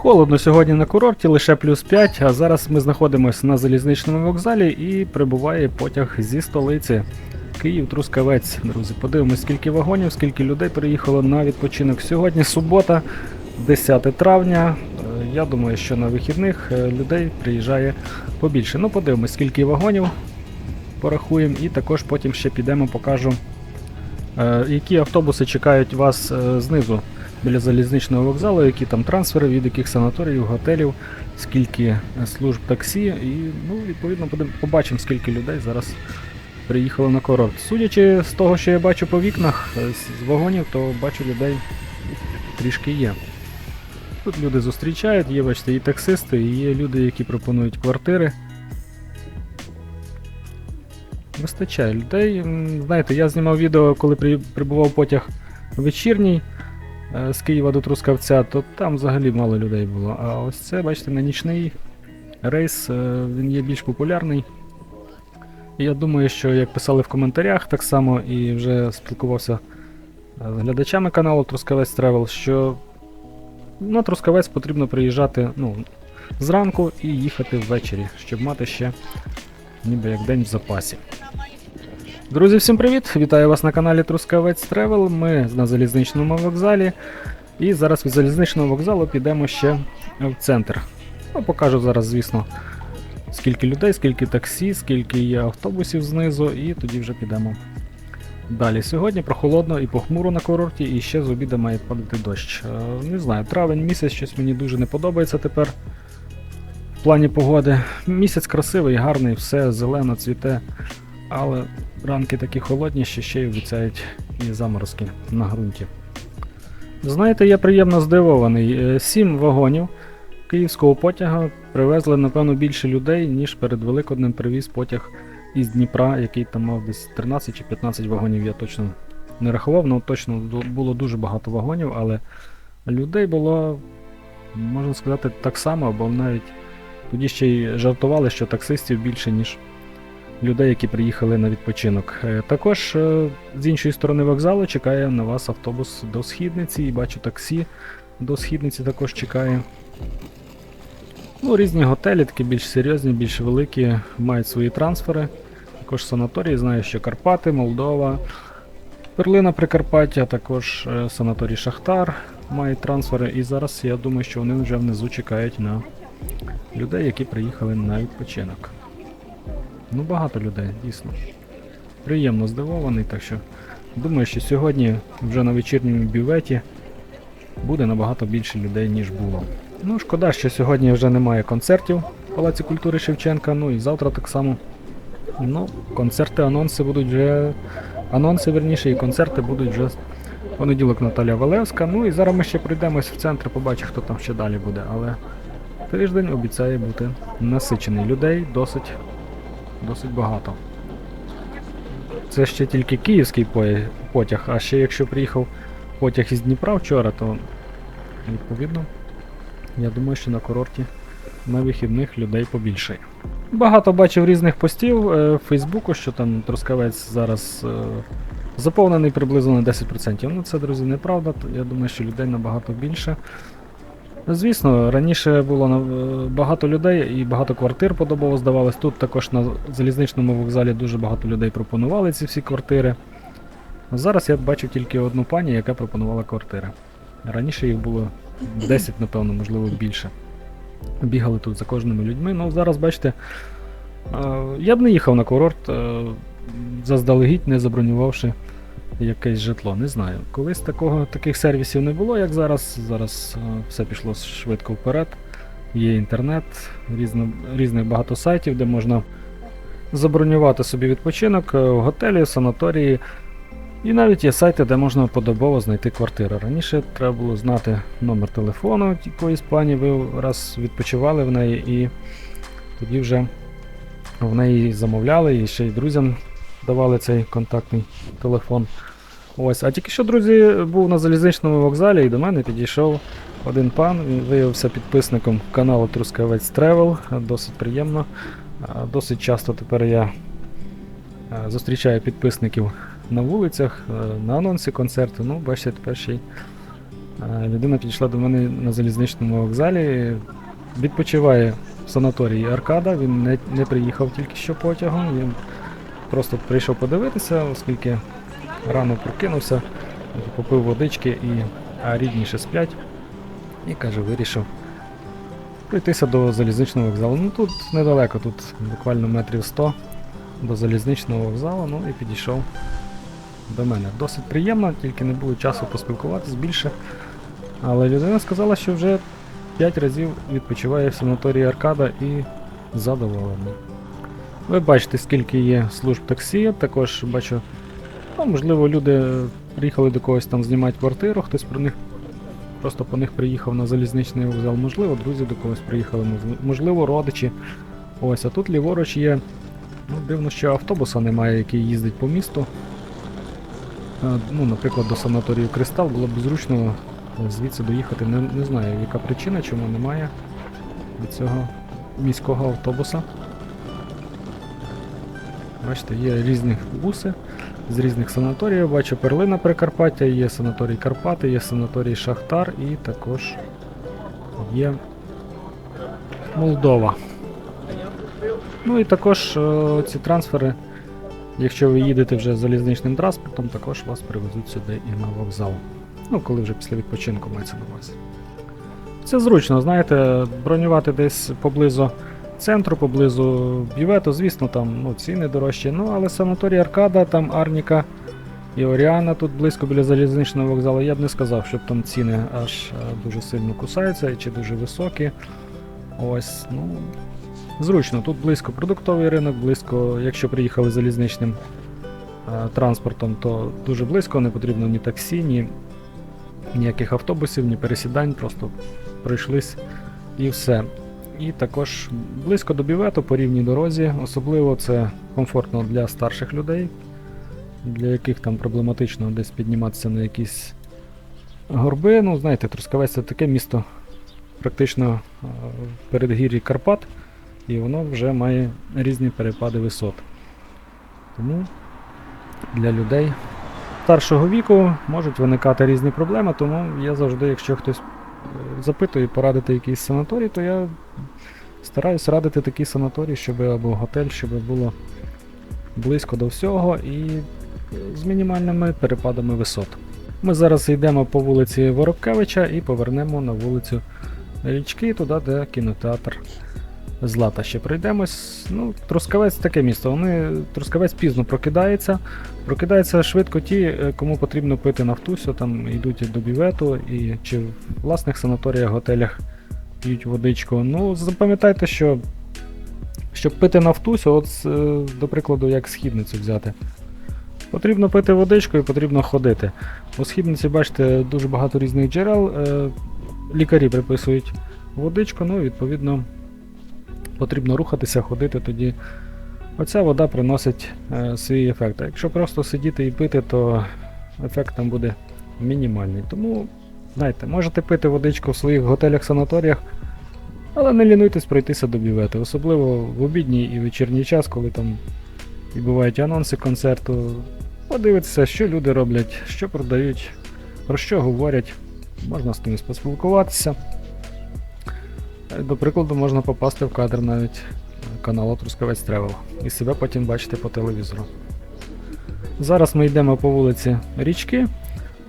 Холодно сьогодні на курорті, лише плюс 5, а зараз ми знаходимося на залізничному вокзалі і прибуває потяг зі столиці. Київ Трускавець. Друзі, подивимось, скільки вагонів, скільки людей приїхало на відпочинок. Сьогодні субота, 10 травня. Е, Я думаю, що на вихідних е, людей приїжджає побільше. Ну, подивимось, скільки вагонів порахуємо, і також потім ще підемо, покажу, е, які автобуси чекають вас знизу біля залізничного вокзалу, які там трансфери, від яких санаторіїв, готелів, скільки е, служб таксі, і ну, відповідно побачимо, скільки людей зараз приїхало на курорт. Судячи з того, що я бачу по вікнах е, з- вагонів, то бачу людей трішки є. Тут люди зустрічають, є, бачите, і таксисти, і є люди, які пропонують квартири. Вистачає людей. Знаєте, я знімав відео, коли прибував потяг вечірній з Києва до Трускавця, то там взагалі мало людей було. А ось це, бачите, на нічний рейс, е, він є більш популярний. Я думаю, що як писали в коментарях, так само і вже спілкувався е, з глядачами каналу Трускавець Тревел, що на Трускавець потрібно приїжджати ну, зранку і їхати ввечері, щоб мати ще ніби як день в запасі. Друзі, всім привіт! Вітаю вас на каналі Трускавець Тревел. Ми на залізничному вокзалі. І зараз від залізничного вокзалу підемо ще в центр. Ну, покажу зараз, звісно, скільки людей, скільки таксі, скільки є автобусів знизу, і тоді вже підемо далі. Сьогодні прохолодно і похмуро на курорті, і ще з обіду має падати дощ. Е, Не знаю, травень місяць щось мені дуже не подобається тепер. В плані погоди. Місяць красивий, гарний, все зелено, цвіте, але ранки такі холодні, що ще й обіцяють і заморозки на ґрунті. Знаєте, я приємно здивований. Е, Сім вагонів київського потяга привезли, напевно, більше людей, ніж перед Великоднем привіз потяг із Дніпра, який там мав десь 13 чи 15 вагонів, я точно не рахував, але точно було дуже багато вагонів, але людей було, можна сказати, так само, бо навіть тоді ще й жартували, що таксистів більше, ніж людей, які приїхали на відпочинок. Е, Також е, з іншої сторони вокзалу чекає на вас автобус до східниці, і бачу таксі до східниці також чекає. Ну, різні готелі, такі більш серйозні, більш великі, мають свої трансфери. Також санаторії, знаю, що Карпати, Молдова, Перлина Прикарпаття, також е, санаторій Шахтар мають трансфери. І зараз я думаю, що вони вже внизу чекають на людей, які приїхали на відпочинок. Ну, багато людей, дійсно. Приємно здивований, так що думаю, що сьогодні вже на вечірньому бюветі буде набагато більше людей, ніж було. Ну, шкода, що сьогодні вже немає концертів в Палаці культури Шевченка, ну і завтра так само. Ну, концерти, анонси будуть вже. Анонси, верніше, і концерти будуть вже понеділок Наталя Валевська. Ну і зараз ми ще пройдемось в центр, побачимо, хто там ще далі буде. Але тиждень обіцяє бути насичений. Людей досить, досить багато. Це ще тільки київський потяг, а ще якщо приїхав потяг із Дніпра вчора, то відповідно я думаю, що на курорті на вихідних людей побільшає. Багато бачив різних постів е, в Фейсбуку, що там Трускавець зараз е, заповнений приблизно на 10%. Ну це, друзі, неправда. Я думаю, що людей набагато більше. Звісно, раніше було багато людей і багато квартир подобово здавалось. Тут також на залізничному вокзалі дуже багато людей пропонували ці всі квартири. Зараз я бачу тільки одну пані, яка пропонувала квартири. Раніше їх було 10, напевно, можливо, більше. Бігали тут за кожними людьми. Ну, зараз, бачите, я б не їхав на курорт, е, заздалегідь, не забронювавши якесь житло. Не знаю. Колись такого, таких сервісів не було, як зараз. Зараз е, все пішло швидко вперед. Є інтернет, різно, різних багато сайтів, де можна забронювати собі відпочинок е, готелі, санаторії. І навіть є сайти, де можна подобово знайти квартиру. Раніше треба було знати номер телефону якоїсь пані, ви раз відпочивали в неї, і тоді вже в неї замовляли, і ще й друзям давали цей контактний телефон. Ось, а тільки що, друзі, був на залізничному вокзалі і до мене підійшов один пан. Він виявився підписником каналу Трускавець Travel. Досить приємно. Досить часто тепер я зустрічаю підписників на вулицях, на анонсі концерту. Ну, бачите, тепер ще й Людина підійшла до мене на залізничному вокзалі, відпочиває в санаторії Аркада, він не, не приїхав тільки що потягом, він просто прийшов подивитися, оскільки рано прокинувся, попив водички, і, а рідні ще сплять. І каже, вирішив пройтися до залізничного вокзалу. Ну тут недалеко, тут буквально метрів 100 до залізничного вокзалу, ну і підійшов до мене. Досить приємно, тільки не було часу поспілкуватись більше. Але людина сказала, що вже 5 разів відпочиває в санаторії Аркада і задоволений. Ви бачите, скільки є служб таксі, також бачу, ну, можливо, люди приїхали до когось там знімати квартиру, хтось про них просто по них приїхав на залізничний вокзал, можливо, друзі до когось приїхали, можливо, родичі. Ось, а тут ліворуч є. Ну, дивно, що автобуса немає, який їздить по місту. Е, Ну, наприклад, до санаторію Кристал було б зручно звідси доїхати. Не, не знаю, яка причина, чому немає від цього міського автобуса. Бачите, є різні буси з різних санаторіїв. Бачу перлина Прикарпаття, є санаторій Карпати, є санаторій Шахтар і також є Молдова. Ну і також е, ці трансфери, якщо ви їдете вже залізничним транспортом, також вас привезуть сюди і на вокзал. Ну, коли вже після відпочинку мається на увазі. Це зручно, знаєте, бронювати десь поблизу центру, поблизу бювету, звісно, там ну, ціни дорожчі. Ну, але санаторій Аркада, там Арніка і Оріана тут близько біля залізничного вокзалу. Я б не сказав, щоб там ціни аж е, дуже сильно кусаються чи дуже високі. Ось, ну. Зручно, тут близько продуктовий ринок, близько, якщо приїхали залізничним е, транспортом, то дуже близько, не потрібно ні таксі, ні ніяких автобусів, ні пересідань, просто пройшлись і все. І також близько до бювету по рівній дорозі, особливо це комфортно для старших людей, для яких там проблематично десь підніматися на якісь горби. Ну, знаєте, Трускавець це таке місто практично е, в передгір'ї Карпат, і воно вже має різні перепади висот. Тому для людей старшого віку можуть виникати різні проблеми, тому я завжди, якщо хтось е, запитує порадити якийсь санаторій, то я стараюсь радити такий санаторій, щоб або готель, щоб було близько до всього і з мінімальними перепадами висот. Ми зараз йдемо по вулиці Воробкевича і повернемо на вулицю Річки, туди, де кінотеатр Злата. Ще пройдемось. Ну, Трускавець таке місто. Вони, Трускавець пізно прокидається. Прокидаються швидко ті, е, кому потрібно пити нафтусю, там йдуть до бювету і чи в власних санаторіях, готелях п'ють водичку. Ну, запам'ятайте, що щоб пити нафтусю, от е, до прикладу, як східницю взяти. Потрібно пити водичку і потрібно ходити. У східниці, бачите, дуже багато різних джерел. е, Лікарі приписують водичку, ну відповідно потрібно рухатися, ходити, тоді оця вода приносить е, свій ефект. А якщо просто сидіти і пити, то ефект там буде мінімальний. Тому, знаєте, можете пити водичку в своїх готелях-санаторіях, але не лінуйтесь пройтися до бювети, особливо в обідній і вечірній час, коли там і бувають анонси концерту. Подивитися, що люди роблять, що продають, про що говорять. Можна з кимось поспілкуватися. До прикладу, можна попасти в кадр навіть каналу Трускавець Тревел і себе потім бачити по телевізору. Зараз ми йдемо по вулиці Річки.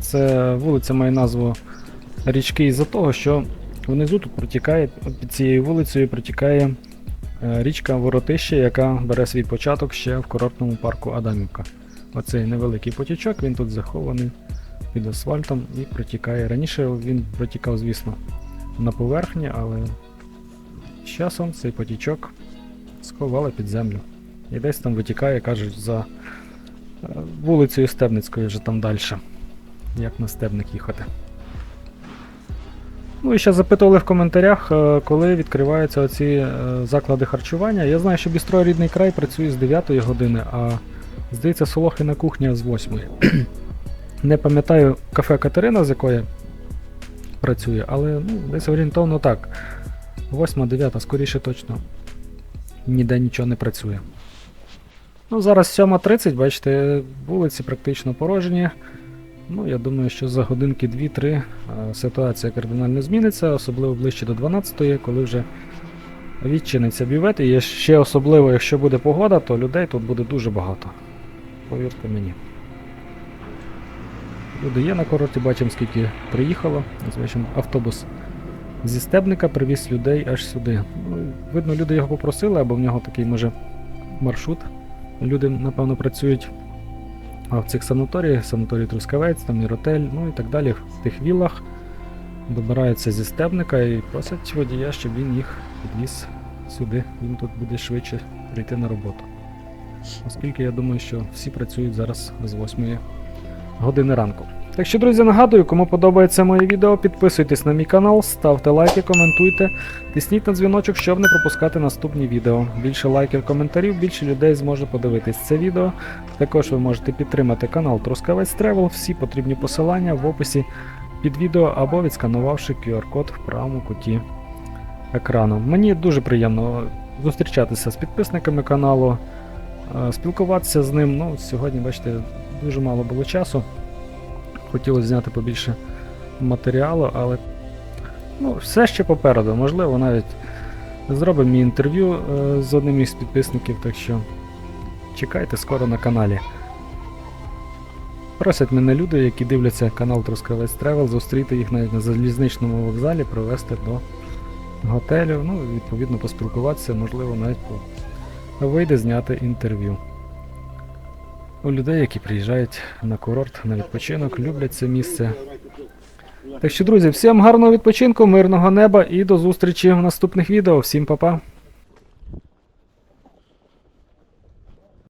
Це вулиця має назву Річки із-за того, що внизу тут протікає, під цією вулицею протікає е, річка Воротище, яка бере свій початок ще в курортному парку Адамівка. Оцей невеликий потічок, він тут захований під асфальтом і протікає. Раніше він протікав, звісно, на поверхні, але з часом цей потічок сховали під землю. І десь там витікає, кажуть, за е, вулицею Стебницькою вже там далі. Як на Стебник їхати. Ну і ще запитували в коментарях, е, коли відкриваються оці е, заклади харчування. Я знаю, що бістро рідний край працює з 9 години, а здається, Солохина кухня з 8. Не пам'ятаю кафе Катерина, з якої працює, але ну, десь орієнтовно так. 8-9, скоріше точно ніде нічого не працює. Ну, зараз 7.30, бачите, вулиці практично порожні. Ну, я думаю, що за годинки 2-3 е, ситуація кардинально зміниться, особливо ближче до 12-ї, коли вже відчиниться бювет. І ще особливо, якщо буде погода, то людей тут буде дуже багато. Повірте мені. Люди є на курорті, бачимо, скільки приїхало. Бачимо, автобус зі стебника привіз людей аж сюди. Ну, видно, люди його попросили, або в нього такий може маршрут. Люди, напевно, працюють в цих санаторіях, санаторій Трускавець, там Міротель, ну і так далі, в тих віллах. Добираються зі стебника і просять водія, щоб він їх підвіз сюди. Він тут буде швидше прийти на роботу. Оскільки я думаю, що всі працюють зараз з 8 години ранку. Так що, друзі, нагадую, кому подобається моє відео, підписуйтесь на мій канал, ставте лайки, коментуйте, тисніть на дзвіночок, щоб не пропускати наступні відео. Більше лайків, коментарів, більше людей зможе подивитись це відео. Також ви можете підтримати канал Трускавець Тревел, всі потрібні посилання в описі під відео або відсканувавши QR-код в правому куті екрану. Мені дуже приємно зустрічатися з підписниками каналу, е, спілкуватися з ним. Ну, сьогодні, бачите, дуже мало було часу. Хотілося зняти побільше матеріалу, але ну, все ще попереду. Можливо, навіть зробимо і інтерв'ю е, з одним із підписників, так що чекайте скоро на каналі. Просять мене люди, які дивляться канал Трускавець Тревел, зустріти їх навіть на залізничному вокзалі, провести до готелю, ну відповідно поспілкуватися, можливо, навіть вийде зняти інтерв'ю. У людей, які приїжджають на курорт на відпочинок, люблять це місце. Так що, друзі, всім гарного відпочинку, мирного неба і до зустрічі в наступних відео. Всім па-па!